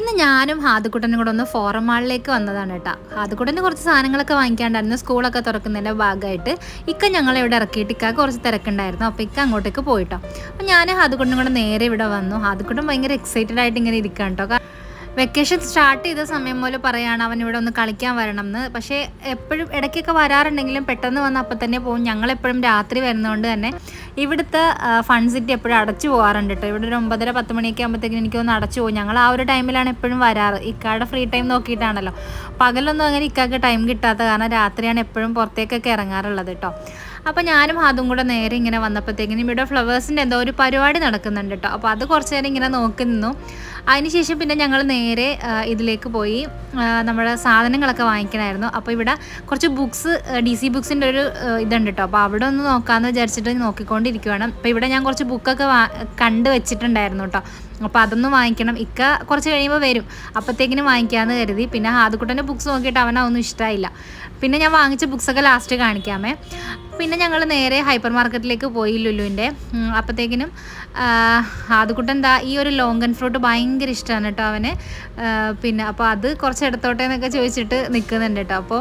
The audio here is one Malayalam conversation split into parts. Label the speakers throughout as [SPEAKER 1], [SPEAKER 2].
[SPEAKER 1] ഇന്ന് ഞാനും ഹാദുക്കുട്ടനും കൂടെ ഒന്ന് ഫോറം മാളിലേക്ക് വന്നതാണ് കേട്ടോ. ഹാദുക്കുട്ടന് കുറച്ച് സാധനങ്ങളൊക്കെ വാങ്ങിക്കാണ്ടായിരുന്നു. സ്കൂളൊക്കെ തുറക്കുന്നതിന്റെ ഭാഗമായിട്ട് ഇക്ക ഞങ്ങൾ ഇവിടെ ഇറക്കിയിട്ട് ഇക്ക കുറച്ച് തിരക്കുണ്ടായിരുന്നു. അപ്പോൾ ഇക്ക അങ്ങോട്ടേക്ക് പോയിട്ടോ. അപ്പോൾ ഞാൻ ഹാദുക്കുട്ടനും കൂടെ നേരെ ഇവിടെ വന്നു. ഹാദുക്കുട്ടൻ ഭയങ്കര എക്സൈറ്റഡ് ആയിട്ട് ഇങ്ങനെ ഇരിക്കാം കേട്ടോ. വെക്കേഷൻ സ്റ്റാർട്ട് ചെയ്ത സമയം മുതൽ പറയാണ് അവൻ ഇവിടെ ഒന്ന് കളിക്കാൻ വരണം എന്ന് പക്ഷേ എപ്പോഴും ഇടയ്ക്കൊക്കെ വരാറുണ്ടെങ്കിലും പെട്ടെന്ന് വന്ന് അപ്പം തന്നെ പോകും ഞങ്ങളെപ്പോഴും രാത്രി വരുന്നതുകൊണ്ട് തന്നെ ഇവിടുത്തെ ഫൺ സിറ്റി എപ്പോഴും അടച്ചു പോകാറുണ്ട് കേട്ടോ ഇവിടെ ഒരു ഒമ്പതര പത്ത് മണിയൊക്കെ ആകുമ്പോഴത്തേക്കും എനിക്കൊന്ന് അടച്ചു പോകും ഞങ്ങൾ ആ ഒരു ടൈമിലാണ് എപ്പോഴും വരാറ്. ഇക്കാടെ ഫ്രീ ടൈം നോക്കിയിട്ടാണല്ലോ. പകലൊന്നും അങ്ങനെ ഇക്കാക്ക് ടൈം കിട്ടാത്ത കാരണം രാത്രിയാണ് എപ്പോഴും പുറത്തേക്കൊക്കെ ഇറങ്ങാറുള്ളത് കേട്ടോ അപ്പോൾ ഞാനും അതും കൂടെ നേരെ ഇങ്ങനെ വന്നപ്പോഴത്തേക്കിനും ഇവിടെ ഫ്ലവേഴ്സിന്റെ എന്തോ ഒരു പരിപാടി നടക്കുന്നുണ്ട് കേട്ടോ അപ്പോൾ അത് കുറച്ച് നേരം ഇങ്ങനെ നോക്കി നിന്നു. അതിനുശേഷം പിന്നെ ഞങ്ങൾ നേരെ ഇതിലേക്ക് പോയി. നമ്മുടെ സാധനങ്ങളൊക്കെ വാങ്ങിക്കണമായിരുന്നു അപ്പോൾ ഇവിടെ കുറച്ച് ബുക്സ് ഡി സി ബുക്സിന്റെ ഒരു ഇതുണ്ട് കേട്ടോ അപ്പോൾ അവിടെ ഒന്ന് നോക്കാമെന്ന് വിചാരിച്ചിട്ട് നോക്കിക്കൊണ്ടിരിക്കുവാണ്. അപ്പോൾ ഇവിടെ ഞാൻ കുറച്ച് ബുക്കൊക്കെ വാ കണ്ട് വെച്ചിട്ടുണ്ടായിരുന്നു കേട്ടോ അപ്പോൾ അതൊന്നും വാങ്ങിക്കണം. ഇക്ക കുറച്ച് കഴിയുമ്പോൾ വരും. അപ്പോഴത്തേക്കിനും വാങ്ങിക്കാമെന്ന് കരുതി. പിന്നെ ഹാദുക്കുട്ടന്റെ ബുക്സ് നോക്കിയിട്ട് അവനൊന്നും ഇഷ്ടമായില്ല പിന്നെ ഞാൻ വാങ്ങിച്ച ബുക്സൊക്കെ ലാസ്റ്റ് കാണിക്കാമേ. പിന്നെ ഞങ്ങൾ നേരെ ഹൈപ്പർ മാർക്കറ്റിലേക്ക് പോയി ലുലുവിന്റെ അപ്പോഴത്തേക്കിനും ആദ്യക്കുട്ടൻ എന്താ ഈ ഒരു ലോങ്കൻ ഫ്രൂട്ട് ഭയങ്കര ഇഷ്ടമാണ് കേട്ടോ അവന്. പിന്നെ അപ്പോൾ അത് കുറച്ച് എടുത്തോട്ടെ എന്നൊക്കെ ചോദിച്ചിട്ട് നിൽക്കുന്നുണ്ട് കേട്ടോ. അപ്പോൾ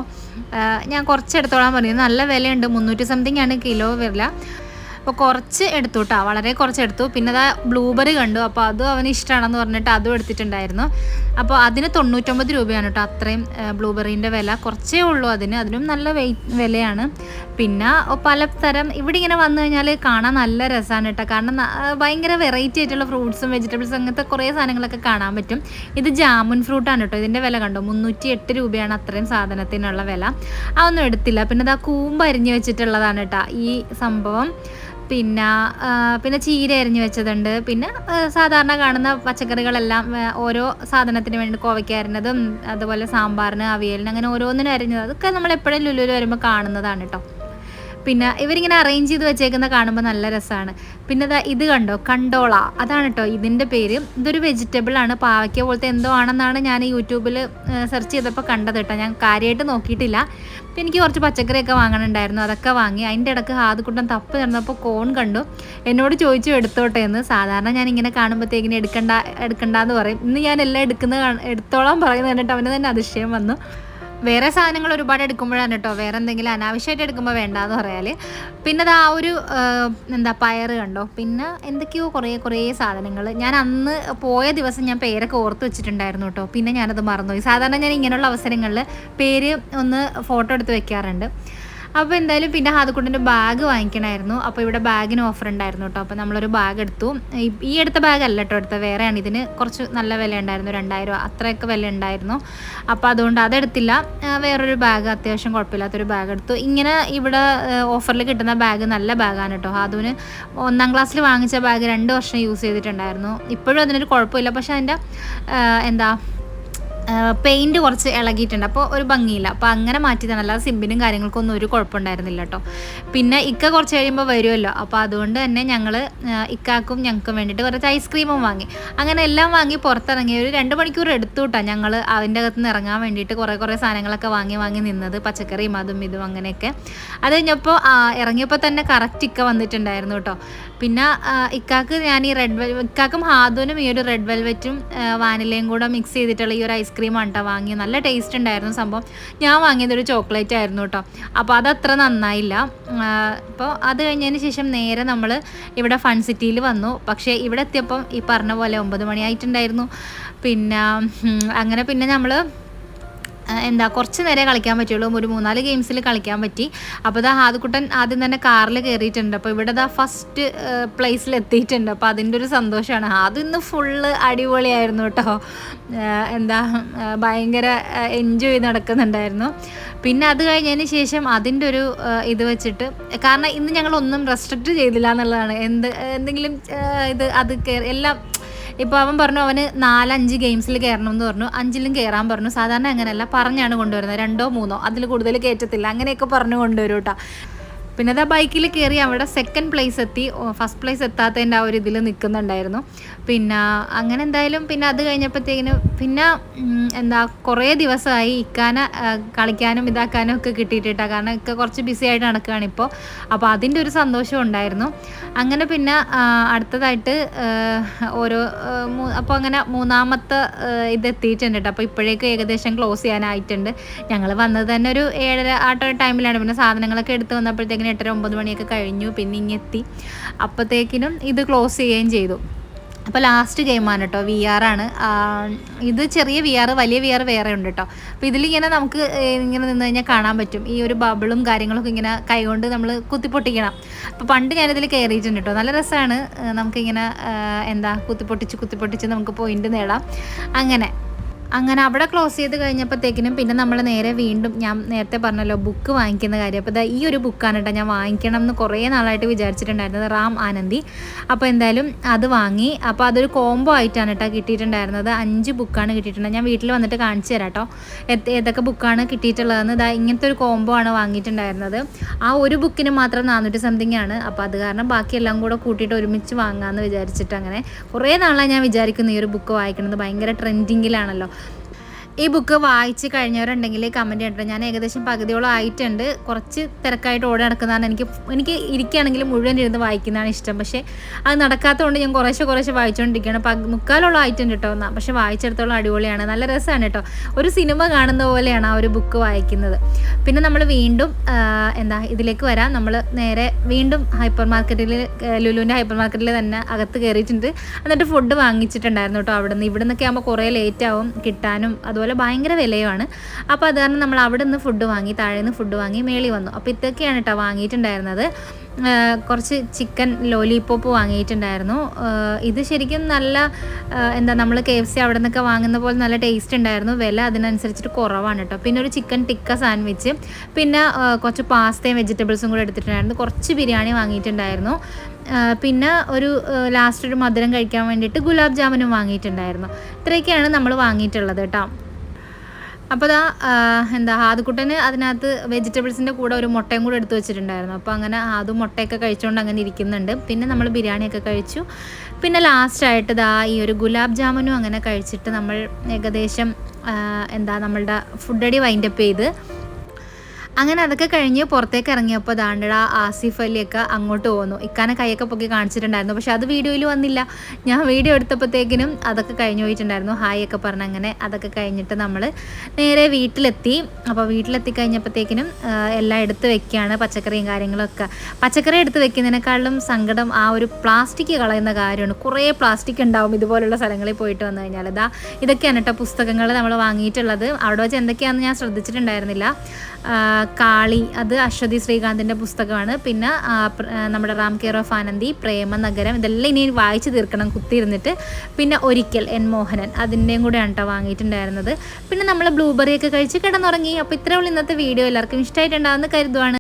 [SPEAKER 1] ഞാൻ കുറച്ച് എടുത്തോളാൻ പറഞ്ഞു. നല്ല വിലയുണ്ട്. മുന്നൂറ്റി സംതിങ് ആണ് കിലോ വില. അപ്പോൾ കുറച്ച് എടുത്തു കേട്ടോ വളരെ കുറച്ച് എടുത്തു. പിന്നെ അതാ ബ്ലൂബെറി കണ്ടു. അപ്പോൾ അതും അവന് ഇഷ്ടമാണെന്ന് പറഞ്ഞിട്ട് അതും എടുത്തിട്ടുണ്ടായിരുന്നു. അപ്പോൾ അതിന് തൊണ്ണൂറ്റൊമ്പത് രൂപയാണ് കേട്ടോ അത്രയും ബ്ലൂബെറീന്റെ വില. കുറച്ചേ ഉള്ളൂ അതിന്. അതിനും നല്ല വിലയാണ്. പിന്നെ പലതരം ഇവിടെ ഇങ്ങനെ വന്നു കഴിഞ്ഞാൽ കാണാൻ നല്ല രസമാണ് കേട്ടോ കാരണം ഭയങ്കര വെറൈറ്റി ആയിട്ടുള്ള ഫ്രൂട്ട്സും വെജിറ്റബിൾസും അങ്ങനത്തെ കുറേ സാധനങ്ങളൊക്കെ കാണാൻ പറ്റും. ഇത് ജാമുൻ ഫ്രൂട്ടാണ് കേട്ടോ ഇതിന്റെ വില കണ്ടോ? മുന്നൂറ്റി എട്ട് രൂപയാണ് അത്രയും സാധനത്തിനുള്ള വില. അതൊന്നും എടുത്തില്ല. പിന്നെ ഇതാ കൂമ്പ് അരിഞ്ഞ് വെച്ചിട്ടുള്ളതാണ് കേട്ടോ ഈ സംഭവം. പിന്നെ പിന്നെ ചീര അരിഞ്ഞ് വെച്ചതുണ്ട്. പിന്നെ സാധാരണ കാണുന്ന പച്ചക്കറികളെല്ലാം ഓരോ സാധനത്തിന് വേണ്ടി കോവയ്ക്ക അരിഞ്ഞതും അതുപോലെ സാമ്പാറിന് അവിയലിന് അങ്ങനെ ഓരോന്നിനും അരിഞ്ഞത്. അതൊക്കെ നമ്മൾ എപ്പോഴും ലുലുവിൽ വരുമ്പോൾ കാണുന്നതാണ് കേട്ടോ പിന്നെ ഇവരിങ്ങനെ അറേഞ്ച് ചെയ്ത് വെച്ചേക്കുന്ന കാണുമ്പോൾ നല്ല രസമാണ് പിന്നെ ഇത് കണ്ടോ? കണ്ടോള. അതാണ് കേട്ടോ ഇതിന്റെ പേര്. ഇതൊരു വെജിറ്റബിൾ ആണ്. പാവയ്ക്ക പോലത്തെ എന്തോ ആണെന്നാണ് ഞാൻ യൂട്യൂബിൽ സെർച്ച് ചെയ്തപ്പോൾ കണ്ടത് കേട്ടോ ഞാൻ കാര്യമായിട്ട് നോക്കിയിട്ടില്ല. പിന്നെ എനിക്ക് കുറച്ച് പച്ചക്കറിയൊക്കെ വാങ്ങണുണ്ടായിരുന്നു. അതൊക്കെ വാങ്ങി. അതിന്റെ ഇടയ്ക്ക് ഹാദുക്കുട്ടൻ തപ്പ് നടന്നപ്പോൾ കോൺ കണ്ടു. എന്നോട് ചോദിച്ചു എടുത്തോട്ടെ? എന്ന്. സാധാരണ ഞാൻ ഇങ്ങനെ കാണുമ്പോഴത്തേക്കിന് എടുക്കണ്ട എടുക്കണ്ടെന്ന് പറയും. ഇന്ന് ഞാൻ എല്ലാം എടുക്കുന്ന എടുത്തോളം പറയുന്നത് കണ്ടിട്ട് അവന് തന്നെ അതിശയം വന്നു. വേറെ സാധനങ്ങൾ ഒരുപാട് എടുക്കുമ്പോഴാണ് കേട്ടോ. വേറെ എന്തെങ്കിലും അനാവശ്യമായിട്ട് എടുക്കുമ്പോൾ വേണ്ടാന്ന് പറയാൽ. പിന്നെ അത് ആ ഒരു എന്താ പയറ് കണ്ടോ? പിന്നെ എന്തൊക്കെയോ കുറേ കുറേ സാധനങ്ങൾ. ഞാൻ അന്ന് പോയ ദിവസം ഞാൻ പേരൊക്കെ ഓർത്ത് വെച്ചിട്ടുണ്ടായിരുന്നു കേട്ടോ. പിന്നെ ഞാനത് മറന്നുപോയി. സാധാരണ ഞാൻ ഇങ്ങനെയുള്ള അവസരങ്ങളിൽ പേര് ഒന്ന് ഫോട്ടോ എടുത്ത് വെക്കാറുണ്ട്. അപ്പോൾ എന്തായാലും പിന്നെ ഹാദക്കുട്ടിന്റെ ബാഗ് വാങ്ങിക്കണമായിരുന്നു അപ്പോൾ ഇവിടെ ബാഗിന് ഓഫർ ഉണ്ടായിരുന്നു കേട്ടോ അപ്പോൾ നമ്മളൊരു ബാഗ് എടുത്തു. ഈ- എടുത്ത ബാഗ് അല്ല കേട്ടോ എടുത്ത വേറെയാണ്. ഇതിന് കുറച്ച് നല്ല വില ഉണ്ടായിരുന്നു. രണ്ടായിരം അത്രയൊക്കെ വില ഉണ്ടായിരുന്നു. അപ്പോൾ അതുകൊണ്ട് അതെടുത്തില്ല വേറൊരു ബാഗ് അത്യാവശ്യം കുഴപ്പമില്ലാത്തൊരു ബാഗ് എടുത്തു. ഇങ്ങനെ ഇവിടെ ഓഫറിൽ കിട്ടുന്ന ബാഗ് നല്ല ബാഗാണ് കേട്ടോ ഹാദുവിന് ഒന്നാം ക്ലാസ്സിൽ വാങ്ങിച്ച ബാഗ് രണ്ട് വർഷം യൂസ് ചെയ്തിട്ടുണ്ടായിരുന്നു. ഇപ്പോഴും അതിനൊരു കുഴപ്പമില്ല. പക്ഷേ അതിന്റെ എന്താ പെയിന്റ് കുറച്ച് ഇളകിയിട്ടുണ്ട്. അപ്പോൾ ഒരു ഭംഗിയില്ല. അപ്പോൾ അങ്ങനെ മാറ്റിയതാണ്. അല്ലാതെ സിമ്പിനും കാര്യങ്ങൾക്കൊന്നും ഒരു കുഴപ്പമുണ്ടായിരുന്നില്ല കേട്ടോ പിന്നെ ഇക്ക കുറച്ച് കഴിയുമ്പോൾ വരുമല്ലോ അപ്പോൾ അതുകൊണ്ട് തന്നെ ഞങ്ങൾ ഇക്കാക്കും ഞങ്ങൾക്കും വേണ്ടിയിട്ട് കുറച്ച് ഐസ്ക്രീമും വാങ്ങി. അങ്ങനെ എല്ലാം വാങ്ങി പുറത്തിറങ്ങി. ഒരു രണ്ട് മണിക്കൂർ എടുത്തു കേട്ടോ ഞങ്ങൾ അതിന്റെ അകത്ത് നിന്ന് ഇറങ്ങാൻ വേണ്ടിയിട്ട് കുറേ കുറേ സാധനങ്ങളൊക്കെ വാങ്ങി വാങ്ങി നിന്നത്. പച്ചക്കറിയും അതും ഇതും അങ്ങനെയൊക്കെ. അത് കഴിഞ്ഞപ്പോൾ ഇറങ്ങിയപ്പോൾ തന്നെ കറക്റ്റ് ഇക്ക വന്നിട്ടുണ്ടായിരുന്നു കേട്ടോ പിന്നെ ഇക്കാക്ക് ഞാൻ ഈ റെഡ് വെൽ ഇക്കാക്കും ഹാദുവിനും ഈ ഒരു റെഡ് വെൽവെറ്റും വാനിലയും കൂടെ മിക്സ് ചെയ്തിട്ടുള്ള ഈ ഒരു ഐസ്ക്രീമാണ് കേട്ടോ വാങ്ങിയത് നല്ല ടേസ്റ്റ് ഉണ്ടായിരുന്നു സംഭവം. ഞാൻ വാങ്ങിയത് ഒരു ചോക്ലേറ്റ് ആയിരുന്നു കേട്ടോ അപ്പോൾ അതത്ര നന്നായില്ല. അപ്പോൾ അത് കഴിഞ്ഞതിന് ശേഷം നേരെ നമ്മൾ ഇവിടെ ഫൺ സിറ്റിയിൽ വന്നു. പക്ഷേ ഇവിടെ എത്തിയപ്പം ഈ പറഞ്ഞ പോലെ ഒമ്പത് മണിയായിട്ടുണ്ടായിരുന്നു. പിന്നെ അങ്ങനെ പിന്നെ നമ്മൾ എന്താ കുറച്ച് നേരം കളിക്കാൻ പറ്റുള്ളൂ ഒരു മൂന്നാൽ ഗെയിംസിൽ കളിക്കാൻ പറ്റി. അപ്പോൾ ഇതാ ഹാദുക്കുട്ടൻ ആദ്യം തന്നെ കാറിൽ കയറിയിട്ടുണ്ട്. അപ്പോൾ ഇവിടെ ഇതാ ഫസ്റ്റ് പ്ലേസിൽ എത്തിയിട്ടുണ്ട്. അപ്പോൾ അതിന്റെ ഒരു സന്തോഷമാണ് ഹാദു ഇന്ന് ഫുള്ള് അടിപൊളിയായിരുന്നു കേട്ടോ. എന്താ ഭയങ്കര എൻജോയ് ചെയ്ത് നടക്കുന്നുണ്ടായിരുന്നു. പിന്നെ അത് കഴിഞ്ഞതിന് ശേഷം അതിന്റെ ഒരു ഇത് വെച്ചിട്ട് കാരണം ഇന്ന് ഞങ്ങളൊന്നും റെസ്ട്രിക്റ്റ് ചെയ്തില്ല എന്നുള്ളതാണ്. എന്ത് എന്തെങ്കിലും ഇത് അത് എല്ലാം ഇപ്പോൾ അവൻ പറഞ്ഞു അവന് നാലഞ്ച് ഗെയിംസിൽ കയറണം എന്ന് പറഞ്ഞു. അഞ്ചിലും കയറാൻ പറഞ്ഞു. സാധാരണ അങ്ങനെയല്ല. പറഞ്ഞാണ് കൊണ്ടുവരുന്നത്. രണ്ടോ മൂന്നോ. അതിൽ കൂടുതൽ കയറ്റത്തില്ല അങ്ങനെയൊക്കെ പറഞ്ഞു കൊണ്ടുവരും കേട്ടോ പിന്നെ അതാ ബൈക്കിൽ കയറി അവിടെ സെക്കൻഡ് പ്ലേസ് എത്തി. ഫസ്റ്റ് പ്ലേസ് എത്താത്തതിന്റെ ആ ഒരു ഇതിൽ നിൽക്കുന്നുണ്ടായിരുന്നു പിന്നെ അങ്ങനെ എന്തായാലും പിന്നെ അത് കഴിഞ്ഞപ്പോഴത്തേക്കിന് പിന്നെ എന്താ കുറേ ദിവസമായി ഇക്കാന കളിക്കാനും ഇതാക്കാനും ഒക്കെ കിട്ടിയിട്ടാണ് കാരണം ഇക്ക കുറച്ച് ബിസി ആയിട്ട് നടക്കുകയാണ് ഇപ്പോൾ അപ്പോൾ അതിന്റെ ഒരു സന്തോഷം ഉണ്ടായിരുന്നു. അങ്ങനെ പിന്നെ അടുത്തതായിട്ട് ഓരോ അപ്പോൾ അങ്ങനെ മൂന്നാമത്തെ ഇത് എത്തിയിട്ടുണ്ട് കേട്ടോ. അപ്പോൾ ഇപ്പോഴേക്കും ഏകദേശം ക്ലോസ് ചെയ്യാനായിട്ടുണ്ട്. ഞങ്ങൾ വന്നത് തന്നെ ഒരു ഏഴര ആ ടൈമിലാണ് പിന്നെ സാധനങ്ങളൊക്കെ എടുത്ത് വന്നപ്പോഴത്തേക്കിനും എട്ടര ഒമ്പത് മണിയൊക്കെ കഴിഞ്ഞു. പിന്നെ ഇങ്ങെത്തി. അപ്പോഴത്തേക്കിനും ഇത് ക്ലോസ് ചെയ്യുകയും ചെയ്തു. അപ്പോൾ ലാസ്റ്റ് ഗെയിമാണ് കേട്ടോ വി ആർ ആണ്. ഇത് ചെറിയ വി ആർ വലിയ വി ആർ വേറെ ഉണ്ട് കേട്ടോ അപ്പോൾ ഇതിലിങ്ങനെ നമുക്ക് ഇങ്ങനെ നിന്ന് കഴിഞ്ഞാൽ കാണാൻ പറ്റും. ഈ ഒരു ബബിളും കാര്യങ്ങളൊക്കെ ഇങ്ങനെ കൈകൊണ്ട് നമ്മൾ കുത്തിപ്പൊട്ടിക്കണം. അപ്പോൾ പണ്ട് ഞാനിതിൽ കയറിയിട്ടുണ്ട് കേട്ടോ നല്ല രസമാണ് നമുക്കിങ്ങനെ എന്താ കുത്തിപ്പൊട്ടിച്ച് കുത്തിപ്പൊട്ടിച്ച് നമുക്ക് പോയിന്റ് നേടാം. അങ്ങനെ. അങ്ങനെ അവിടെ ക്ലോസ് ചെയ്ത് കഴിഞ്ഞപ്പോഴത്തേക്കിനും പിന്നെ നമ്മൾ നേരെ വീണ്ടും ഞാൻ നേരത്തെ പറഞ്ഞല്ലോ ബുക്ക് വാങ്ങിക്കുന്ന കാര്യം. അപ്പോൾ ഈ ഒരു ബുക്കാണ് കേട്ടോ ഞാൻ വാങ്ങിക്കണം എന്ന് കുറേ നാളായിട്ട് വിചാരിച്ചിട്ടുണ്ടായിരുന്നത്. റാം ആനന്ദി. അപ്പോൾ എന്തായാലും അത് വാങ്ങി. അപ്പോൾ അതൊരു കോംബോ ആയിട്ടാണ് കേട്ടോ കിട്ടിയിട്ടുണ്ടായിരുന്നത്. അഞ്ച് ബുക്കാണ് കിട്ടിയിട്ടുണ്ടായത് ഞാൻ വീട്ടിൽ വന്നിട്ട് കാണിച്ചു തരാം കേട്ടോ. ഏത്- ഏതൊക്കെ ബുക്കാണ് കിട്ടിയിട്ടുള്ളതെന്ന്. ഇതാ ഇങ്ങനത്തെ ഒരു കോംബോ ആണ് വാങ്ങിയിട്ടുണ്ടായിരുന്നത്. ആ ഒരു ബുക്കിന് മാത്രം നാനൂറ്റി സംതിങ് ആണ്. അപ്പോൾ അത് കാരണം ബാക്കിയെല്ലാം കൂടെ കൂട്ടിയിട്ട് ഒരുമിച്ച് വാങ്ങാമെന്ന് വിചാരിച്ചിട്ട് അങ്ങനെ കുറേ നാളായി ഞാൻ വിചാരിക്കുന്നു ഈ ഒരു ബുക്ക് വായിക്കുന്നത് ഭയങ്കര ട്രെൻഡിങ്ങിലാണല്ലോ ഈ ബുക്ക് വായിച്ച് കഴിഞ്ഞവരുണ്ടെങ്കിൽ കമന്റ് ചെയ്യട്ടെ. ഞാൻ ഏകദേശം പകുതിയോളം ആയിട്ടുണ്ട്. കുറച്ച് തിരക്കായിട്ട് ഓടി നടക്കുന്നതാണ് എനിക്ക്. എനിക്ക് ഇരിക്കുകയാണെങ്കിൽ മുഴുവൻ ഇരുന്ന് വായിക്കുന്നതാണ് ഇഷ്ടം. പക്ഷേ അത് നടക്കാത്തതുകൊണ്ട് ഞാൻ കുറേശ്ശെ കുറേശ്ശെ വായിച്ചുകൊണ്ടിരിക്കുകയാണ്. പക് മുക്കാലോളം ആയിട്ടുണ്ട് കേട്ടോ എന്നാൽ പക്ഷേ വായിച്ചെടുത്തോളം അടിപൊളിയാണ്. നല്ല രസമാണ് കേട്ടോ. ഒരു സിനിമ കാണുന്ന പോലെയാണ് ആ ഒരു ബുക്ക് വായിക്കുന്നത്. പിന്നെ നമ്മൾ വീണ്ടും എന്താ ഇതിലേക്ക് വരാം. നമ്മൾ നേരെ വീണ്ടും ഹൈപ്പർ മാർക്കറ്റിൽ ലുലുവിന്റെ ഹൈപ്പർ മാർക്കറ്റിൽ തന്നെ അകത്ത് കയറിയിട്ടുണ്ട്. എന്നിട്ട് ഫുഡ് വാങ്ങിച്ചിട്ടുണ്ടായിരുന്നു കേട്ടോ അവിടെ നിന്ന് ഇവിടെ നിന്നൊക്കെ ആകുമ്പോൾ കുറേ ലേറ്റ് ആവും. കിട്ടാനും അതുപോലെ ഭയങ്കര വിലയുമാണ്. അപ്പോൾ അത് കാരണം നമ്മൾ അവിടെ നിന്ന് ഫുഡ് വാങ്ങി താഴെ നിന്ന് ഫുഡ് വാങ്ങി മേളി വന്നു. അപ്പോൾ ഇതൊക്കെയാണ് കേട്ടോ വാങ്ങിയിട്ടുണ്ടായിരുന്നത്. കുറച്ച് ചിക്കൻ ലോലിപോപ്പ് വാങ്ങിയിട്ടുണ്ടായിരുന്നു. ഇത് ശരിക്കും നല്ല എന്താ നമ്മൾ കെ എഫ് സി അവിടെ നിന്നൊക്കെ വാങ്ങുന്ന പോലെ നല്ല ടേസ്റ്റ് ഉണ്ടായിരുന്നു. വില അതിനനുസരിച്ചിട്ട് കുറവാണ് കേട്ടോ പിന്നെ ഒരു ചിക്കൻ ടിക്ക സാൻഡ്വിച്ച് പിന്നെ കുറച്ച് പാസ്തയും വെജിറ്റബിൾസും കൂടെ എടുത്തിട്ടുണ്ടായിരുന്നു. കുറച്ച് ബിരിയാണി വാങ്ങിയിട്ടുണ്ടായിരുന്നു. പിന്നെ ഒരു ലാസ്റ്റ് ഒരു മധുരം കഴിക്കാൻ വേണ്ടിയിട്ട് ഗുലാബ് ജാമുനും വാങ്ങിയിട്ടുണ്ടായിരുന്നു. ഇത്രയൊക്കെയാണ് നമ്മൾ വാങ്ങിയിട്ടുള്ളത് കേട്ടോ അപ്പോൾ ആ, എന്താ ഹാദുക്കുട്ടന് അതിനകത്ത് വെജിറ്റബിൾസിന്റെ കൂടെ ഒരു മുട്ടയും കൂടെ എടുത്തു വെച്ചിട്ടുണ്ടായിരുന്നു. അപ്പോൾ അങ്ങനെ ആദ്യം മുട്ടയൊക്കെ കഴിച്ചുകൊണ്ട് അങ്ങനെ ഇരിക്കുന്നുണ്ട്. പിന്നെ നമ്മൾ ബിരിയാണിയൊക്കെ കഴിച്ചു. പിന്നെ ലാസ്റ്റായിട്ട് ഇതാ ഈ ഒരു ഗുലാബ് ജാമുനും അങ്ങനെ കഴിച്ചിട്ട് നമ്മൾ ഏകദേശം എന്താ നമ്മളുടെ ഫുഡടി വൈൻഡപ്പ് ചെയ്ത് അങ്ങനെ അതൊക്കെ കഴിഞ്ഞ് പുറത്തേക്ക് ഇറങ്ങിയപ്പോൾ ദാണ്ടട ആസിഫ് അലിയൊക്കെ അങ്ങോട്ട് പോന്നു. ഇക്കാനെ കൈയൊക്കെ പൊക്കി കാണിച്ചിട്ടുണ്ടായിരുന്നു. പക്ഷെ അത് വീഡിയോയിൽ വന്നില്ല. ഞാൻ വീഡിയോ എടുത്തപ്പോഴത്തേക്കിനും അതൊക്കെ കഴിഞ്ഞു പോയിട്ടുണ്ടായിരുന്നു. ഹായ് ഒക്കെ പറഞ്ഞ് അങ്ങനെ അതൊക്കെ കഴിഞ്ഞിട്ട് നമ്മൾ നേരെ വീട്ടിലെത്തി. അപ്പോൾ വീട്ടിലെത്തി കഴിഞ്ഞപ്പോഴത്തേക്കിനും എല്ലാം എടുത്ത് വെക്കുകയാണ് പച്ചക്കറിയും കാര്യങ്ങളൊക്കെ. പച്ചക്കറി എടുത്ത് വെക്കുന്നതിനേക്കാളും സങ്കടം ആ ഒരു പ്ലാസ്റ്റിക് കളയുന്ന കാര്യമാണ്. കുറേ പ്ലാസ്റ്റിക് ഉണ്ടാവും ഇതുപോലുള്ള സ്ഥലങ്ങളിൽ പോയിട്ട് വന്നു കഴിഞ്ഞാൽ. ഇതാ ഇതൊക്കെയാണ് കേട്ടോ പുസ്തകങ്ങൾ നമ്മൾ വാങ്ങിയിട്ടുള്ളത്. അവിടെ വെച്ച് എന്തൊക്കെയാണെന്ന് ഞാൻ ശ്രദ്ധിച്ചിട്ടുണ്ടായിരുന്നില്ല. കാളി അത് അശ്വതി ശ്രീകാന്തിന്റെ പുസ്തകമാണ്. പിന്നെ നമ്മുടെ റാം കെയർ ഓഫ് ആനന്ദി പ്രേമനഗരം ഇതെല്ലാം ഇനി വായിച്ചു തീർക്കണം കുത്തിയിരുന്നിട്ട്. പിന്നെ ഒരിക്കൽ എൻ മോഹനൻ അതിന്റെയും കൂടെ കേട്ടോ വാങ്ങിയിട്ടുണ്ടായിരുന്നത്. പിന്നെ നമ്മൾ ബ്ലൂബെറി ഒക്കെ കഴിച്ച് കിടന്നുറങ്ങി. അപ്പോൾ ഇത്രയുള്ള ഇന്നത്തെ വീഡിയോ. എല്ലാവർക്കും ഇഷ്ടമായിട്ടുണ്ടാകുമെന്ന് കരുതുവാണ്.